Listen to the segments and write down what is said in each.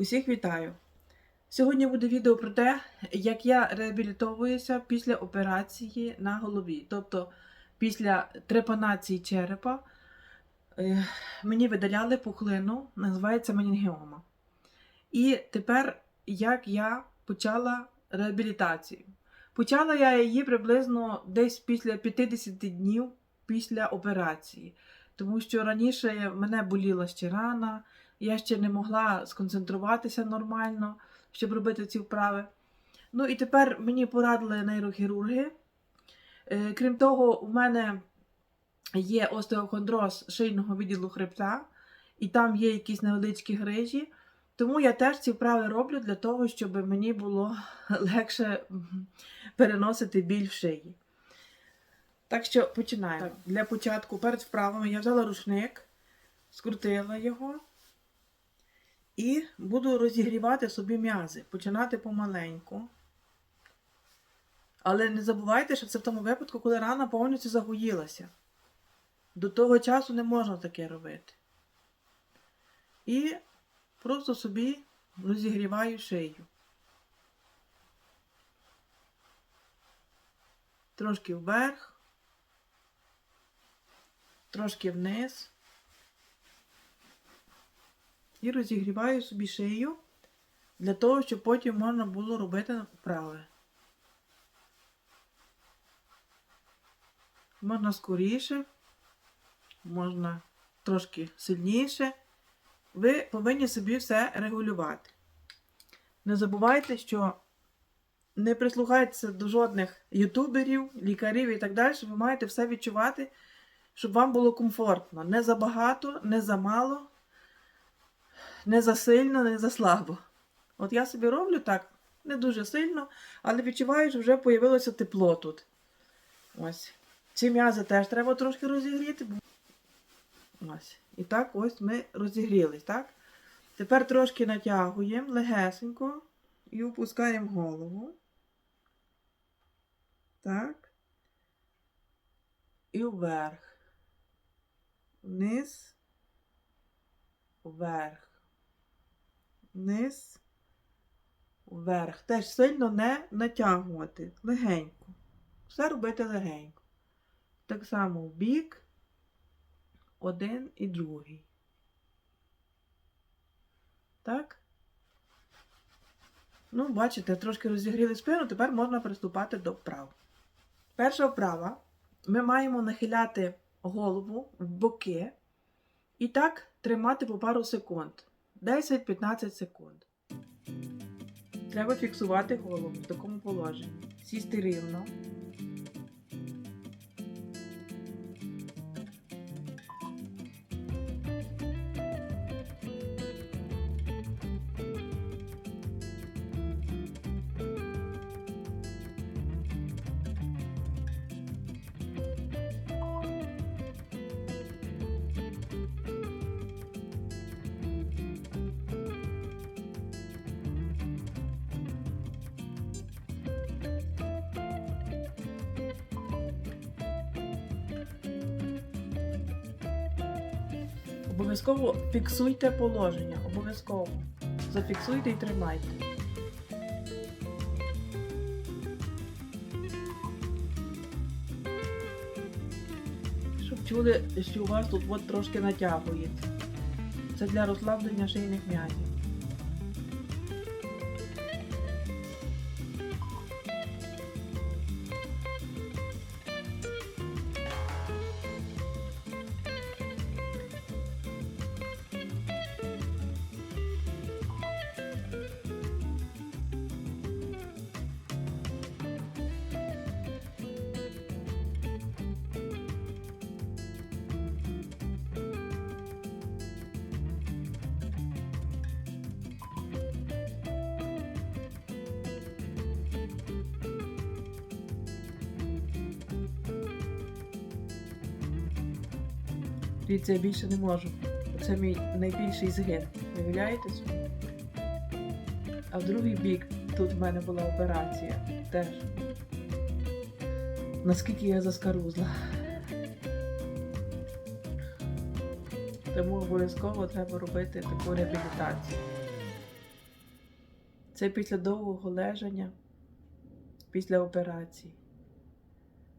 Усіх вітаю! Сьогодні буде відео про те, як я реабілітовуюся після операції на голові. Тобто після трепанації черепа е, мені видаляли пухлину, називається менінгіома. І тепер як я почала реабілітацію. Почала я її приблизно десь після 50 днів після операції, тому що раніше мене боліла ще рана, я ще не могла сконцентруватися нормально, щоб робити ці вправи. Ну і тепер мені порадили нейрохірурги. Е, Крім того, у мене є остеохондроз шийного відділу хребта, і там є якісь невеличкі грижі. Тому я теж ці вправи роблю для того, щоб мені було легше переносити біль в шиї. Так що починаємо. Так, для початку перед вправами я взяла рушник, скрутила його і буду розігрівати собі м'язи, починати помаленьку. Але не забувайте, що це в тому випадку, коли рана повністю загоїлася. До того часу не можна таке робити. І просто собі розігріваю шию. Трошки вверх, трошки вниз. І розігріваю собі шию для того, щоб потім можна було робити вправи. Можна скоріше, можна трошки сильніше. Ви повинні собі все регулювати. Не забувайте, що не прислухайтеся до жодних ютуберів, лікарів і так далі. Ви маєте все відчувати, щоб вам було комфортно. Не забагато, не замало, не за сильно, не за слабо. От я собі роблю так, не дуже сильно, але відчуваю, що вже появилося тепло тут. Ось. Ці м'язи теж треба трошки розігріти. Ось. І так ось ми розігрілись, так? Тепер трошки натягуємо легесенько і опускаємо голову. Так. І вверх. Вниз. Вверх. Вниз. Вверх. Теж сильно не натягувати. Легенько. Все робити легенько. Так само в бік. Один і другий. Так? Ну, бачите, трошки розігріли спину, тепер можна приступати до вправ. Перша вправа. Ми маємо нахиляти голову в боки і так тримати по пару секунд. 10-15 секунд. Треба фіксувати голову в такому положенні. Сісти рівно. Обов'язково фіксуйте положення. Обов'язково. Зафіксуйте і тримайте. Щоб чули, що у вас тут от трошки натягується. Це для розслаблення шийних м'язів. Дивіться, я більше не можу. Це мій найбільший згин. Уявляєте собі? А в другий бік тут в мене була операція теж. Наскільки я заскарузла. Тому обов'язково треба робити таку реабілітацію. Це після довгого лежання, після операції.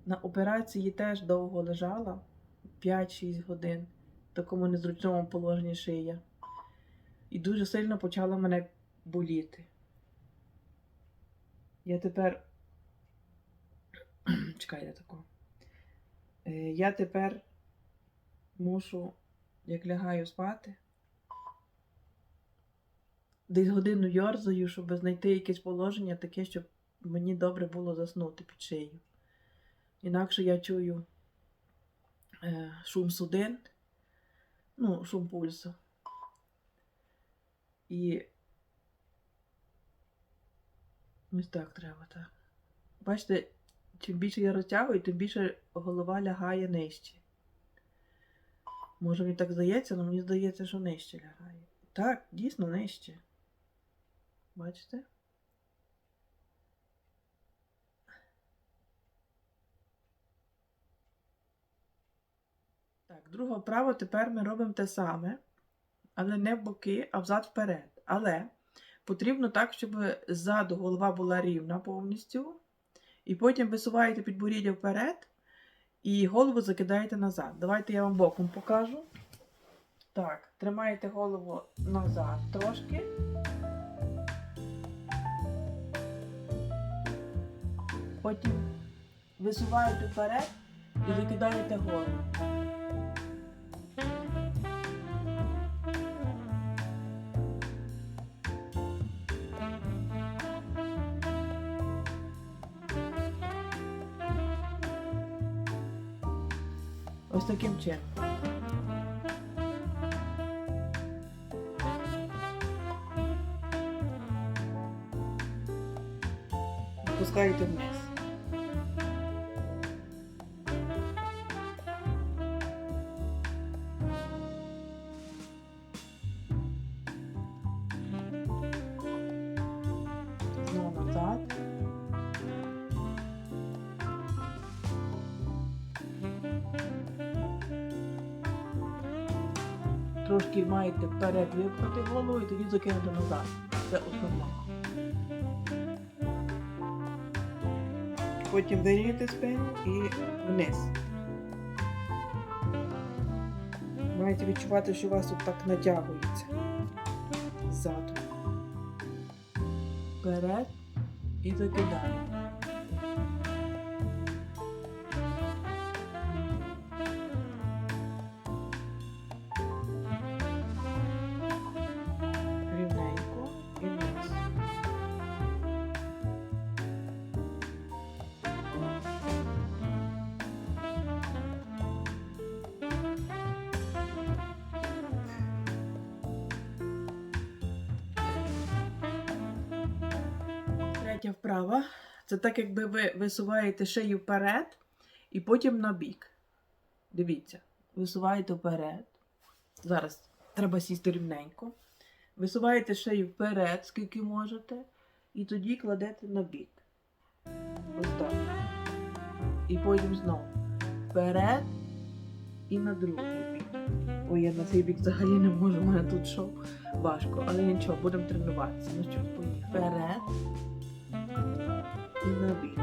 На операції теж довго лежала 5-6 годин в такому незручному положенні шия. І дуже сильно почала мене боліти. Я тепер. Чекайте тако. Е, Я тепер мушу, як лягаю спати, десь годину йорзаю, щоб знайти якесь положення таке, щоб мені добре було заснути під шиєю. Інакше я чую шум судин, ну, шум пульсу. І ось так треба, так. Бачите, чим більше я розтягую, тим більше голова лягає нижче. Може мені так здається, але мені здається, що нижче лягає. Так, дійсно нижче. Бачите? Так, друга вправа тепер ми робимо те саме, але не в боки, а взад вперед. Але потрібно так, щоб ззаду голова була рівна повністю. І потім висуваєте підборіддя вперед і голову закидаєте назад. Давайте я вам боком покажу. Так, тримаєте голову назад трошки. Потім висуваєте вперед і закидаєте голову. Ось таким чином. Опускаєте вниз. Трошки маєте вперед випнути голову і тоді закинути назад. Це основно. Потім вирівняти спину і вниз. Маєте відчувати, що у вас тут так натягується. Ззаду. Вперед і закидаємо. Третя вправа. Це так, якби ви висуваєте шию вперед і потім на бік. Дивіться, висуваєте вперед. Зараз треба сісти рівненько. Висуваєте шию вперед, скільки можете, і тоді кладете на бік. Ось так. І потім знову вперед і на другий бік. Ой, я на цей бік взагалі не можу, у мене тут шов важко, але нічого, будемо тренуватися. Ну що. Вперед і бік.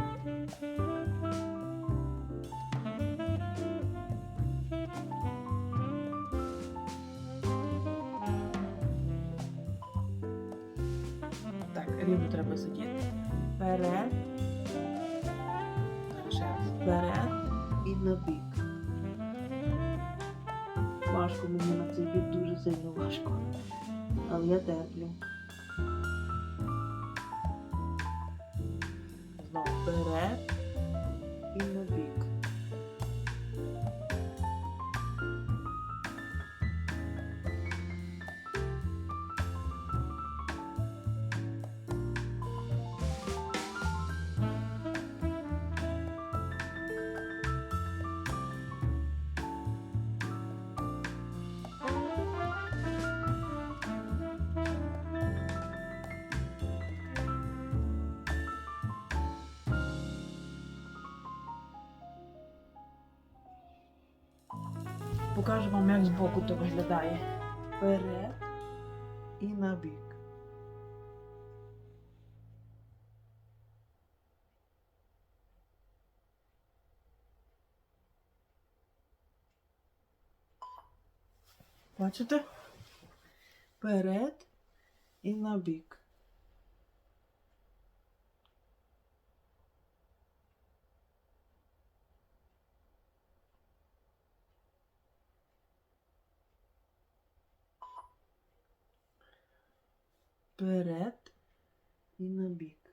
Так, рівно треба сидіти. Вперед. Ще. Вперед і на бік. Важко мені на цей бік дуже сильно важко. Але я терплю. Знову покажу вам, як збоку то виглядає. Вперед і набік. Бачите? Вперед і набік. Вперед і на бік.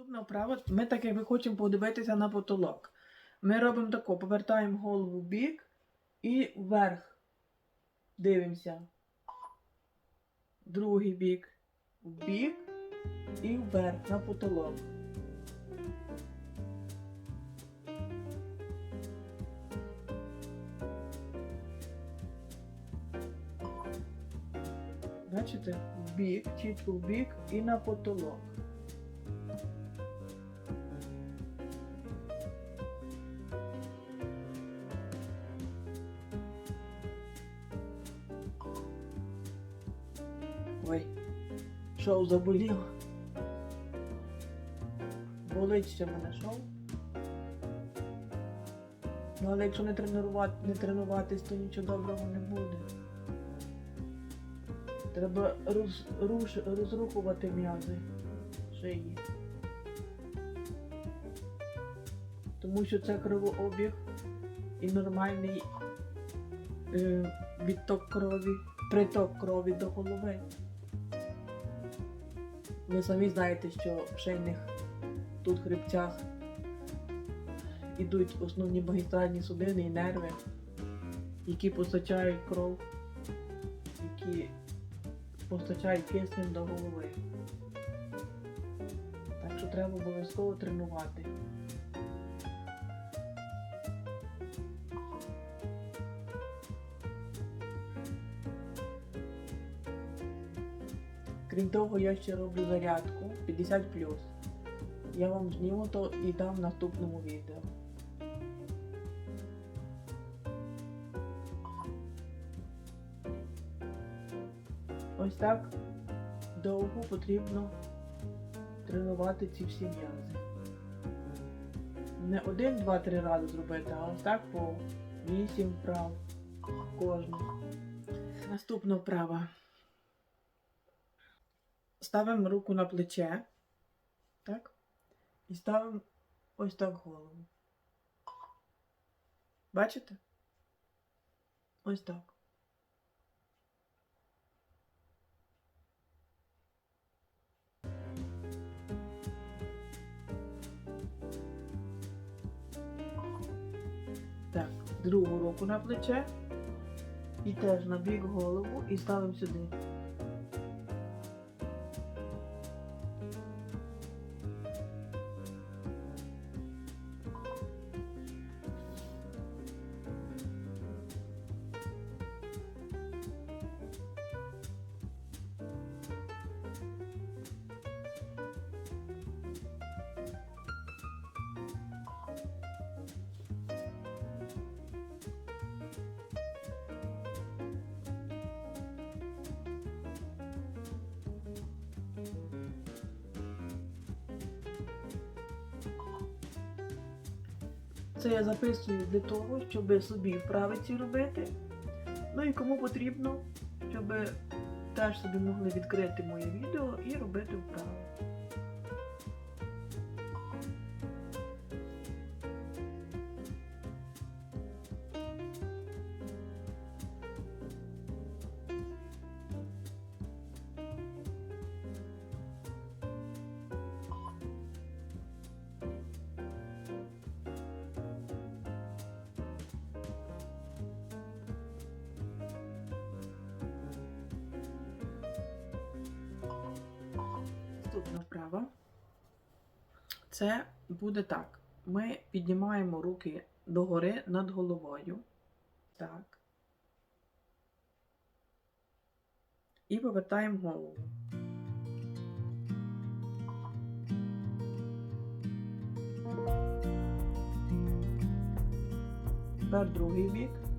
Наступна вправа, ми так якби хочемо подивитися на потолок. Ми робимо тако, повертаємо голову в бік і вверх. Дивимося. Другий бік. В бік і вверх на потолок. Бачите? В бік, чітко в бік і на потолок. Шоу заболів. Болить ще мене шоу. Ну, але якщо не, тренувати, не тренуватись, то нічого доброго не буде. Треба роз, руш, розрухувати м'язи шиї. Тому що це кровообіг і нормальний е, відток крові, приток крові до голови. Ви самі знаєте, що в шейних тут хребцях ідуть основні магістральні судини і нерви, які постачають кров, які постачають киснем до голови. Так що треба обов'язково тренувати. Крім того, я ще роблю зарядку 50 Я вам зніму то і дам в наступному відео. Ось так довго потрібно тренувати ці всі м'язи. Не один, два, три рази зробити, а ось так по 8 вправ кожну. Наступна вправа. Ставимо руку на плече. Так? І ставимо ось так голову. Бачите? Ось так. Так, другу руку на плече. І теж на бік голову і ставимо сюди. Це я записую для того, щоб собі вправиці робити. Ну і кому потрібно, щоб теж собі могли відкрити моє відео і робити вправи. Це буде так. Ми піднімаємо руки догори над головою. так. І повертаємо голову. Тепер другий бік.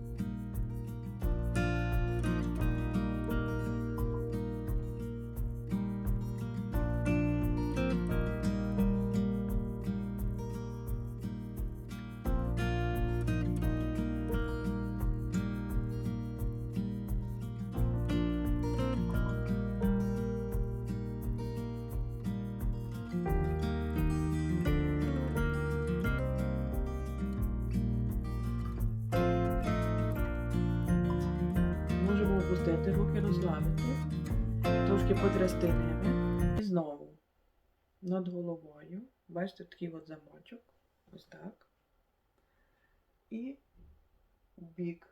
Розслабити, трошки потрясти ними. І знову над головою. Бачите, такий от замочок. Ось так. І бік.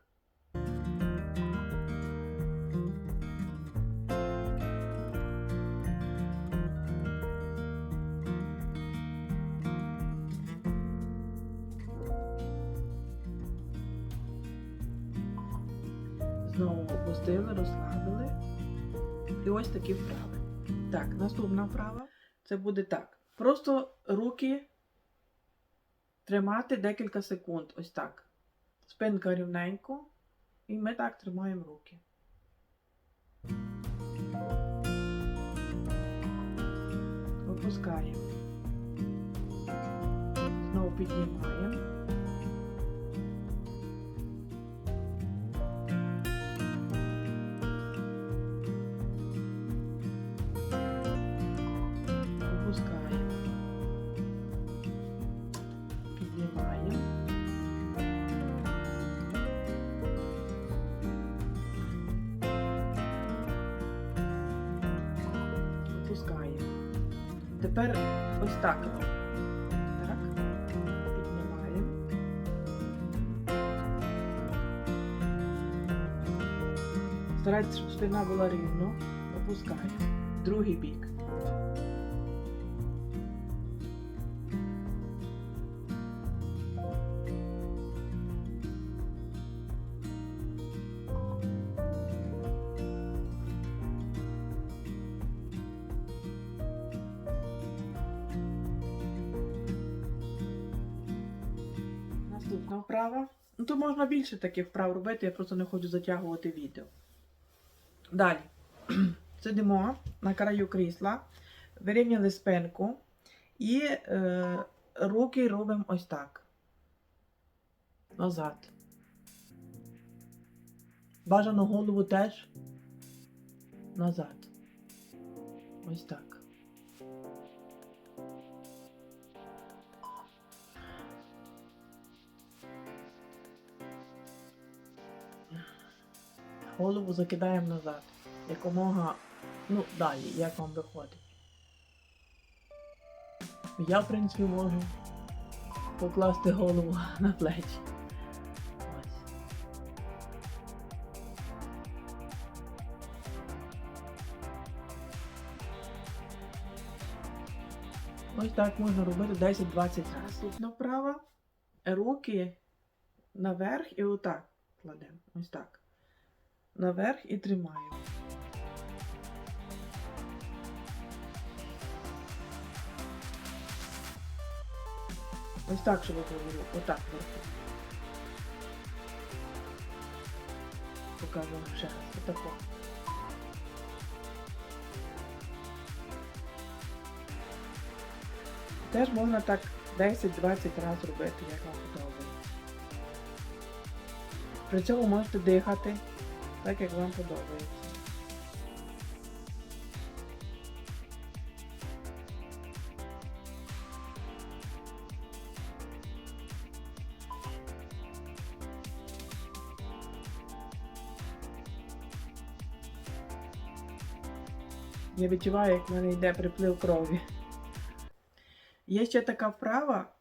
Знову опустили, розслабили. І ось такі вправи. Так, наступна вправа. Це буде так. Просто руки тримати декілька секунд. Ось так. Спинка рівненько. І ми так тримаємо руки. Опускаємо. Знову піднімаємо. Опускаємо. Тепер ось так. Так. Піднімаємо. Старайтесь, щоб спина була рівно. Опускаємо. Другий бік. Більше таких вправ робити, я просто не хочу затягувати відео. Далі. Сидимо на краю крісла, вирівняли спинку і е, руки робимо ось так. Назад. Бажано голову теж назад. Ось так. Голову закидаємо назад. Якомога, ну, далі, як вам виходить. Я, в принципі, можу покласти голову на плечі. Ось. Так можна робити 10-20 разів. Наступна вправа. Руки наверх і отак кладемо. Ось так. Наверх і тримаємо. Ось так, щоб я говорю. Отак вверху. Покажу вам ще раз. Отако. Теж можна так 10-20 разів робити, як вам подобається. При цьому можете дихати так, як вам подобається. Я відчуваю, як в мене йде приплив крові. Є ще така вправа: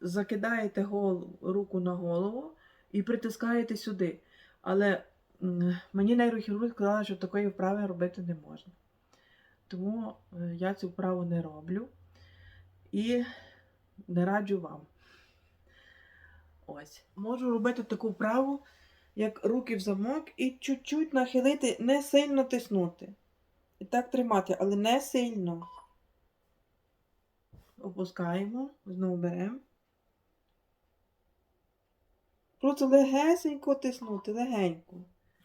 закидаєте руку на голову і притискаєте сюди. Але мені нейрохірург сказала, що такої вправи робити не можна. Тому е, я цю вправу не роблю і не раджу вам. Ось. Можу робити таку вправу, як руки в замок, і чуть-чуть нахилити, не сильно тиснути. І так тримати, але не сильно. Опускаємо, знову беремо. Просто легесенько тиснути, легенько.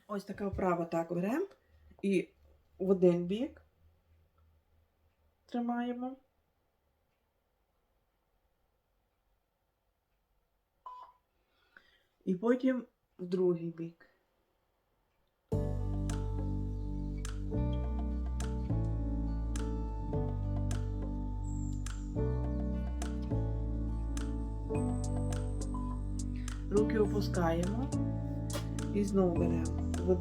Ось така вправа так беремо. І в один бік тримаємо. І потім в другий бік. Руки опускаємо і знову беремо в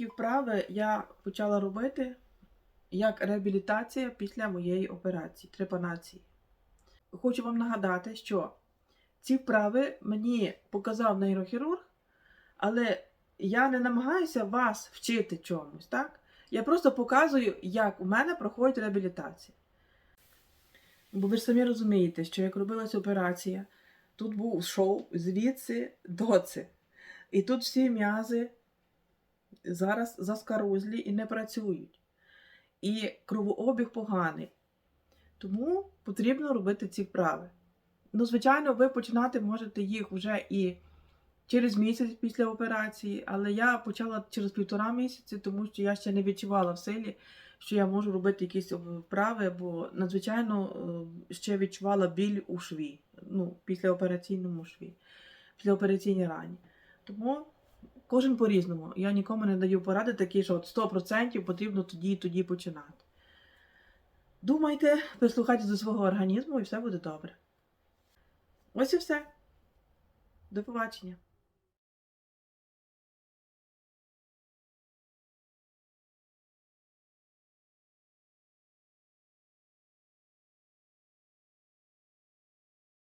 такі вправи я почала робити як реабілітація після моєї операції, трепанації. Хочу вам нагадати, що ці вправи мені показав нейрохірург, але я не намагаюся вас вчити чомусь, так? Я просто показую, як у мене проходить реабілітація. Бо ви ж самі розумієте, що як робилася операція, тут був шов звідси до це. І тут всі м'язи зараз заскарузлі і не працюють. І кровообіг поганий. Тому потрібно робити ці вправи. Ну, звичайно, ви починати можете їх вже і через місяць після операції, але я почала через півтора місяці, тому що я ще не відчувала в силі, що я можу робити якісь вправи, бо надзвичайно е, ще відчувала біль у шві, ну, післяопераційному шві, післяопераційній рані. Тому кожен по-різному. Я нікому не даю поради такі, що от 100% потрібно тоді і тоді починати. Думайте, прислухайтесь до свого організму і все буде добре. Ось і все. До побачення.